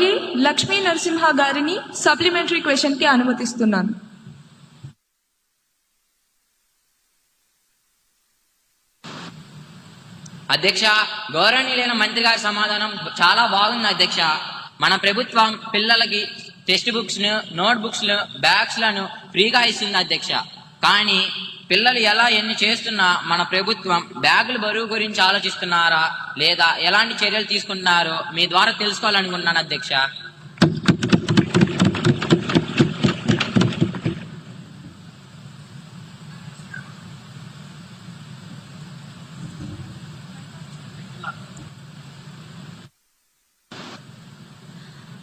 MLA Lakshmi Narasimha గారిని supplementary క్వశ్చన్కి అనుమతిస్తున్నాను. అధ్యక్ష గౌరవనీయులైన మంత్రి గారి సమాధానం చాలా బాగుంది అధ్యక్ష. మన ప్రభుత్వం పిల్లలకి టెక్స్ట్ బుక్స్ను నోట్ బుక్స్ బ్యాగ్స్లను ఫ్రీగా ఇస్తుంది అధ్యక్ష. కానీ పిల్లలు ఎలా ఎన్ని చేస్తున్నా మన ప్రభుత్వం బ్యాగుల బరువు గురించి ఆలోచిస్తున్నారా? లేదా ఎలాంటి చర్యలు తీసుకుంటున్నారో మీ ద్వారా తెలుసుకోవాలనుకుంటున్నాను అధ్యక్ష.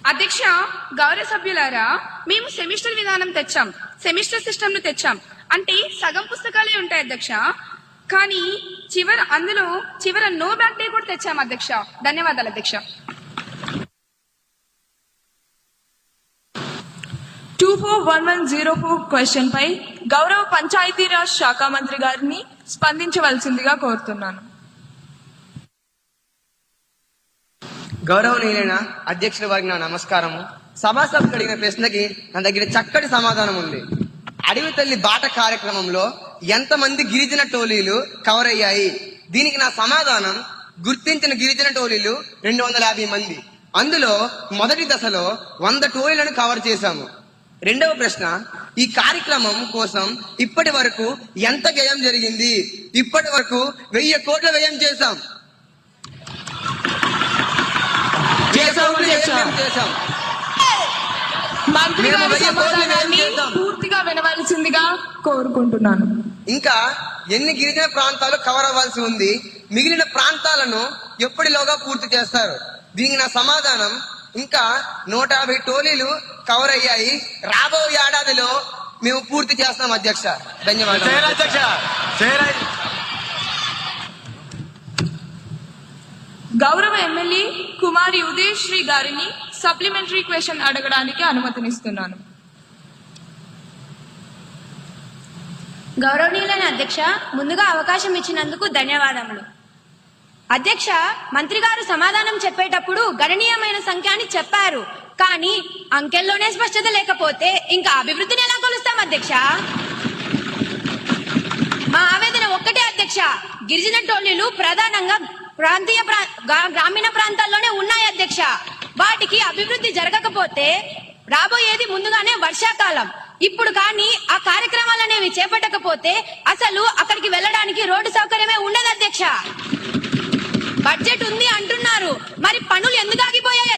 అధ్యక్ష గౌరవ సభ్యులారా మేము సెమిస్టర్ విధానం తెచ్చాం. సెమిస్టర్ సిస్టమ్ను తెచ్చాం. అంటే సగం పుస్తకాలే ఉంటాయి అధ్యక్ష. కానీ చివర అందులో చివర నో బ్యాక్ డే కూడా తెచ్చాం అధ్యక్ష. ధన్యవాదాలు అధ్యక్ష. Two four one one zero four question పై గౌరవ పంచాయతీరాజ్ శాఖ మంత్రి గారిని స్పందించవలసిందిగా కోరుతున్నాను. గౌరవనీయులైన అధ్యక్షుల వారికి నా నమస్కారము. సభాసభకు అడిగిన ప్రశ్నకి నా దగ్గర చక్కటి సమాధానం ఉంది. అడవి తల్లి బాట కార్యక్రమంలో ఎంతమంది గిరిజన టోలీలు కవర్ అయ్యాయి దీనికి నా సమాధానం గుర్తించిన గిరిజన టోలీలు రెండు వందల యాభై మంది. అందులో మొదటి దశలో వంద టోలీలను కవర్ చేశాము. రెండవ ప్రశ్న ఈ కార్యక్రమం కోసం ఇప్పటి వరకు ఎంత వ్యయం జరిగింది? ఇప్పటి వరకు వెయ్యి కోట్ల వ్యయం చేశాం చేశాం. చేశాం. గారి సమాధానాన్ని. పూర్తిగా వినవలసిందిగా కోరుకుంటున్నాను. ఇంకా ఎన్ని గిరిజన ప్రాంతాలు కవర్ అవ్వాల్సి ఉంది మిగిలిన ప్రాంతాలను ఎప్పటిలోగా పూర్తి చేస్తారు? దీనికి నా సమాధానం ఇంకా నూట యాభై టోలీలు కవర్ అయ్యాయి. రాబో ఏడాదిలో మేము పూర్తి చేస్తాం అధ్యక్ష. ధన్యవాదాలు గౌరవ ఎమ్మెల్యే కుమారి ఉదయశ్రీ గారిని సప్లిమెంటరీ క్వశ్చన్ అడగడానికి అనుమతినిస్తున్నాను. గౌరవనీయులైన అధ్యక్ష ముందుగా అవకాశం ఇచ్చినందుకు ధన్యవాదములు. అధ్యక్ష మంత్రి గారు సమాధానం చెప్పేటప్పుడు గణనీయమైన సంఖ్య అని చెప్పారు. కానీ అంకెల్లోనే స్పష్టత లేకపోతే ఇంకా అభివృద్ధిని ఎలా కొలుస్తాం అధ్యక్ష? మా ఆవేదన ఒక్కటే అధ్యక్ష. గిరిజన టోలీలు ప్రధానంగా ప్రాంతీయ ప్రా- గ్రా- గ్రామీణ ప్రాంతాల్లోనే ఉన్నాయి అధ్యక్ష. వాటికి అభివృద్ధి జరగకపోతే రాబోయేది ముందుగానే వర్షాకాలం. ఇప్పుడు కానీ ఆ కార్యక్రమాలు అనేవి చేపట్టకపోతే అసలు అక్కడికి వెళ్ళడానికి రోడ్డు సౌకర్యమే ఉండదు అధ్యక్ష. బడ్జెట్ ఉంది అంటున్నారు. మరి పనులు ఎందుకు ఆగిపోయాయి